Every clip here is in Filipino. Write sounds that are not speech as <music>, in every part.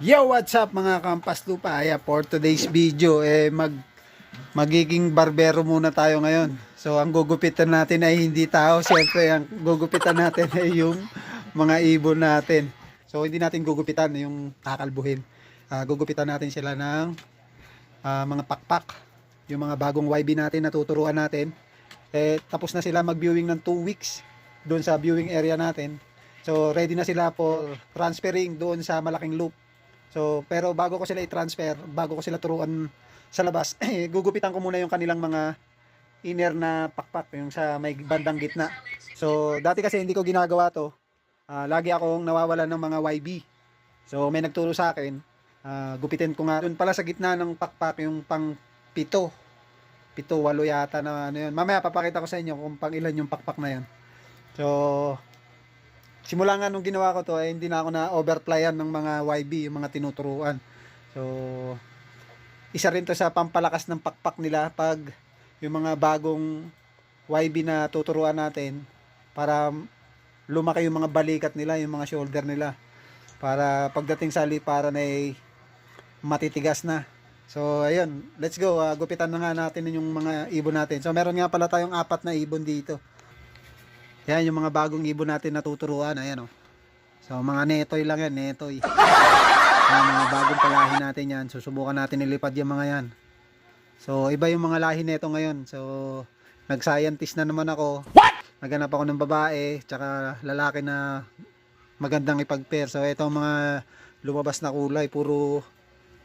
Yo, what's up mga kampas lupa? Aya, for today's video, eh, mag, magiging barbero muna tayo ngayon. So, ang gugupitan natin ay hindi tao. Siyempre, ang gugupitan natin ay yung mga ibon natin. So, hindi natin gugupitan yung kakalbuhin. Ah, gugupitan natin sila ng ah, mga pakpak. Yung mga bagong YB natin na tuturuan natin. Eh, tapos na sila mag-viewing ng 2 weeks doon sa viewing area natin. So, ready na sila for transferring doon sa malaking loop. So, pero bago ko sila i-transfer, bago ko sila turuan sa labas, <clears throat> eh, gugupitan ko muna yung kanilang mga inner na pakpak, yung sa may bandang gitna. So, dati kasi hindi ko ginagawa to. Ah, lagi akong nawawalan ng mga YB. So, may nagturo sa akin. ah, gupitin ko nga. Doon pala sa gitna ng pakpak, yung pang pito. Pito, walo yata na ano yun. Mamaya papakita ko sa inyo kung pang ilan yung pakpak na yun. So, simula nga nung ginawa ko to, eh, hindi na ako na overplyan ng mga YB, yung mga tinuturuan. So, isa rin to sa pampalakas ng pakpak nila pag yung mga bagong YB na tuturuan natin para lumaki yung mga balikat nila, yung mga shoulder nila. Para pagdating sa liparan ay matitigas na. So, ayun. Let's go. Ah, gupitan na nga natin yung mga ibon natin. So, meron nga pala tayong apat na ibon dito. Yan, yung mga bagong ibon natin natuturuan. Ayan, oh. So, mga netoy lang yan, netoy. <laughs> Yan, mga bagong palahi natin yan. Susubukan natin ilipad yung mga yan. So, iba yung mga lahi neto ngayon. So, nag-scientist na naman ako. Naghanap ako ng babae, tsaka lalaki na magandang ipag-pair. So, ito ang mga lumabas na kulay. Puro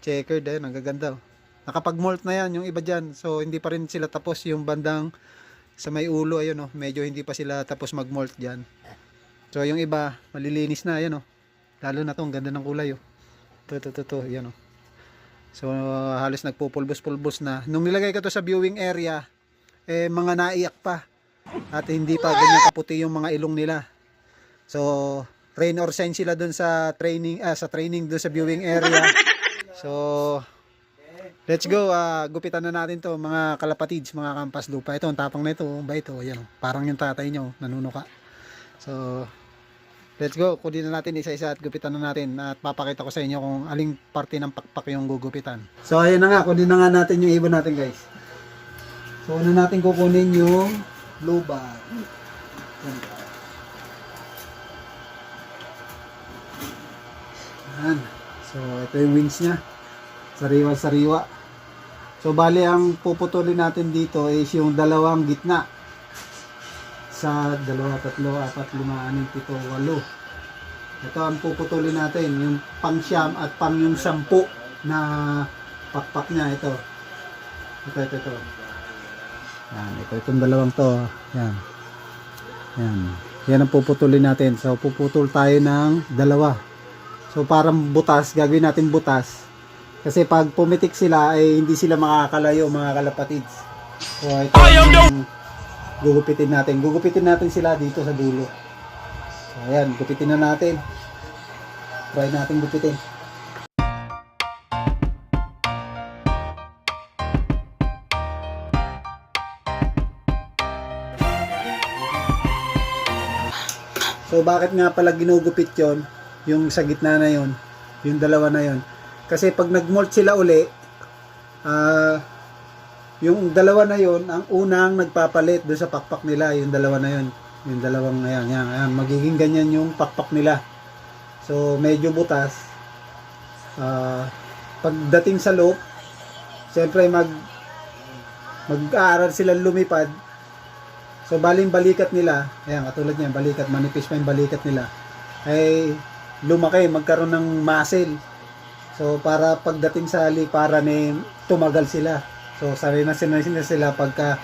checkered, eh. Nagaganda, oh. Nakapag-molt na yan, yung iba dyan. So, hindi pa rin sila tapos yung bandang sa may ulo, ayun, oh. Medyo hindi pa sila tapos mag-molt dyan. So, yung iba, malilinis na, ayun, oh. Lalo na to, ang ganda ng kulay, oh. Ito, ito, ito, ito, yan, oh. So, halos nagpupulbos-pulbos na. Nung nilagay ko to sa viewing area, eh, mga naiyak pa. At hindi pa ganyan kaputi yung mga ilong nila. So, rain or shine sila dun sa training, ah, sa training dun sa viewing area. So, let's go. ah gupitan na natin to mga kalapatids, mga kampas lupa. Ito, ang tapang na ito. Ba ito? Yan, oh. parang yung tatay nyo, nanunuka. So, let's go. Kunin na natin isa-isa at gupitan na natin. At papakita ko sa inyo kung aling parte ng pakpak yung gugupitan. So, ayun na nga. Kunin na nga natin yung ibon natin, guys. So, una natin kukunin yung blue bar. Yan. Yan. So, ito yung wings niya. Sariwa-sariwa. So, bali ang puputulin natin dito is yung dalawang gitna. Sa dalawa, tatlo, apat, lima, anim, pito, walo. Ito ang puputulin natin. Yung pang siyam at pang yung sampu na pakpak niya. Ito. Ito, ito, ito. Yan, ito, itong dalawang to. Yan. Yan. Yan ang puputulin natin. So, puputol tayo ng dalawa. So, parang butas. Gagawin natin butas. Kasi pag pumitik sila, ay hindi sila makakalayo, mga kalapatids. So, ito yung gugupitin natin. Gugupitin natin sila dito sa dulo. So, ayan. Gupitin na natin. Try natin gupitin. So bakit nga pala ginugupit yon yung sa gitna na yon yung dalawa na yon kasi pag nagmolt sila uli ah yung dalawa na yon ang unang nagpapalit doon sa pakpak nila yung dalawa na yon yung dalawang ayan, ayan, ayan magiging ganyan yung pakpak nila. So medyo butas. Ah pagdating sa loop siyempre mag mag-aaral sila lumipad. So baling balikat nila, ayan katulad niyan, balikat, manipis pa yung balikat nila, ay lumaki, magkaroon ng muscle. So para pagdating sa liparan eh, tumagal sila. So sanay na sanay na sila pagka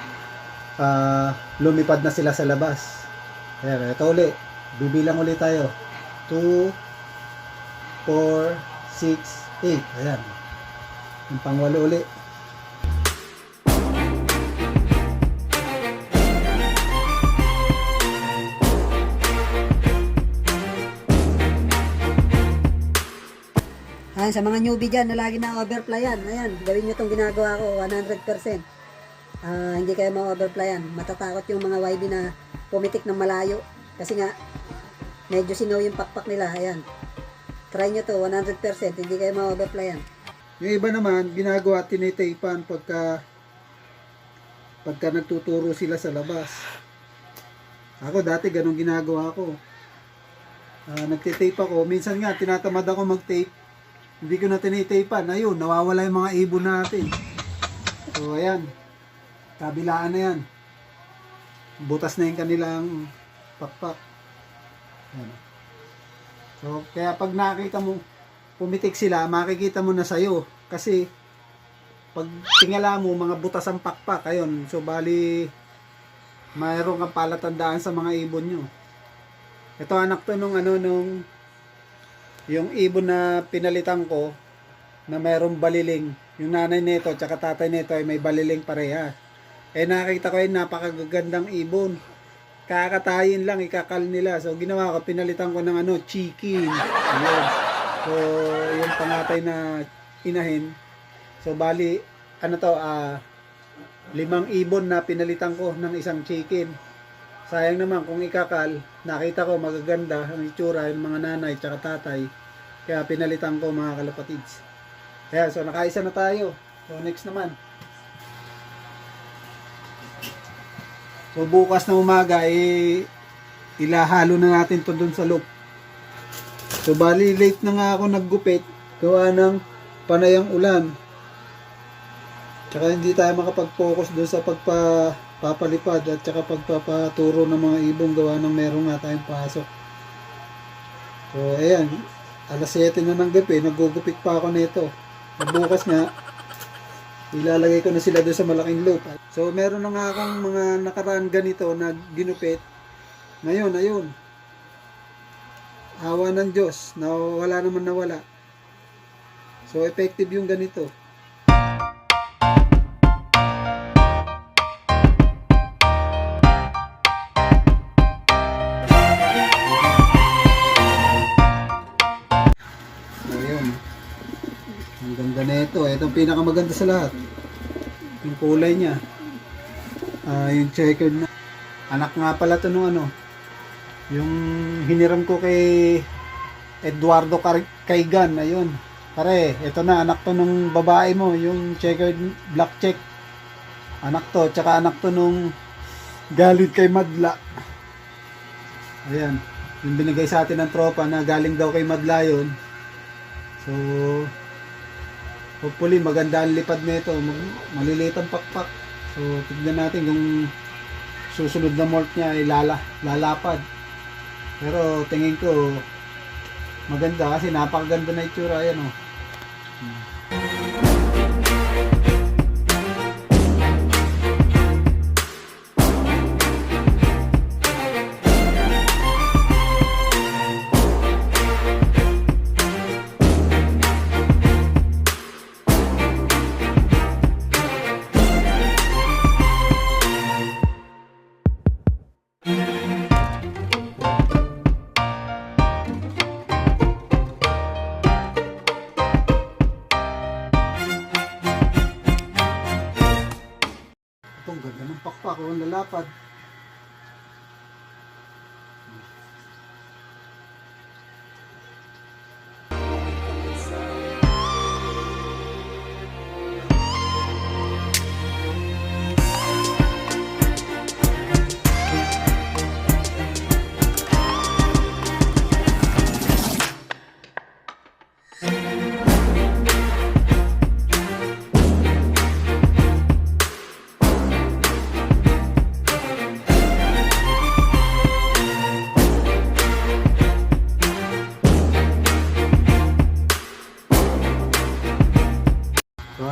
ah, lumipad na sila sa labas. Ayan, ito uli. Bibilang ulit tayo. 2, 4, 6, 8. Ayan. Yung pangwalo uli. Ayan, sa mga newbie dyan na lagi na overplyan, ayan, gawin nyo itong ginagawa ko, 100%. Ah, hindi kayo ma-overplyan. Matatakot yung mga YB na pumitik ng malayo. Kasi nga, medyo sinaw yung pakpak nila, ayan. Try nyo to, 100%. Hindi kayo ma-overplyan. Yung iba naman, ginagawa, tinitaypan pagka pagka nagtuturo sila sa labas. Ako dati ganun ginagawa ko. Ah, nagtitape ako. Minsan nga, tinatamad ako mag-tape. Hindi ko na tinitaypan. Ayun, nawawala yung mga ibon natin. So, ayan. Kabilaan na yan. Butas na yung kanilang pakpak. Ayan. So, kaya pag nakita mo, pumitik sila, makikita mo na sa'yo. Kasi, pag tingala mo, mga butas ang pakpak, ayun. So, bali, mayroon kang palatandaan sa mga ibon nyo. Ito anak to nung ano, nung, yung ibon na pinalitan ko, na mayroong baliling. Yung nanay nito, tsaka tatay nito ay may baliling pareha. Eh, nakita ko yung napakagagandang ibon. Kakatayin lang, ikakal nila. So, ginawa ko, pinalitan ko ng ano, chicken. Ayun. So, yung pangatay na inahin. So, bali, ano to, ah, limang ibon na pinalitan ko ng isang chicken. Sayang naman kung ikakal, nakita ko magaganda ang itsura ng mga nanay tsaka tatay. Kaya pinalitan ko mga kalapatids. Kaya, so nakaisa na tayo. So, next naman. So, bukas na umaga, eh, ilahalo na natin to dun sa loop. So, bali, late na nga ako naggupit. Gawa ng panayang ulan. Tsaka hindi tayo makapag-focus doon sa pagpapalipad at tsaka pagpapaturo ng mga ibong gawa ng meron nga tayong pasok. So, ayan. Alas 7 na ng gabi, nagugupit pa ako nito. Bukas nga, ilalagay ko na sila doon sa malaking loop. So, meron na nga akong mga nakaraan ganito na ginupit. Ngayon, ayun. Awa ng Diyos, na wala naman nawala. So, effective yung ganito. Ito. Ang pinakamaganda sa lahat. Yung kulay niya. Ah, yung checkered na. Anak nga pala to nung ano. Yung hiniram ko kay Eduardo Car- Kaigan. Ayun. Pare, ito na. Anak to nung babae mo. Yung checkered black check. Anak to. Tsaka anak to nung galit kay Madla. Ayan. Yung binigay sa atin ng tropa na galing daw kay Madla yun. So, hopefully maganda ang lipad nito. Maliliit ang pakpak. So, tignan natin kung susunod na molt niya ay lala, lalapad. Pero tingin ko maganda kasi napakaganda na itsura. Ayan oh. Ito, ang ganda ng pakpak. Oh, ang lalapad.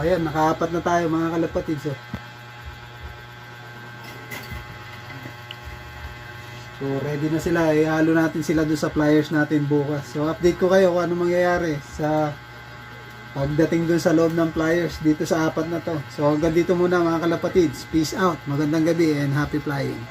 Ayan, nakaapat na tayo mga kalapatid. So, so ready na sila. Ihalo natin sila doon sa flyers natin bukas. So update ko kayo kung ano mangyayari sa pagdating doon sa loob ng flyers dito sa apat na to. So hanggang dito muna mga kalapatids. Peace out. Magandang gabi and happy flying.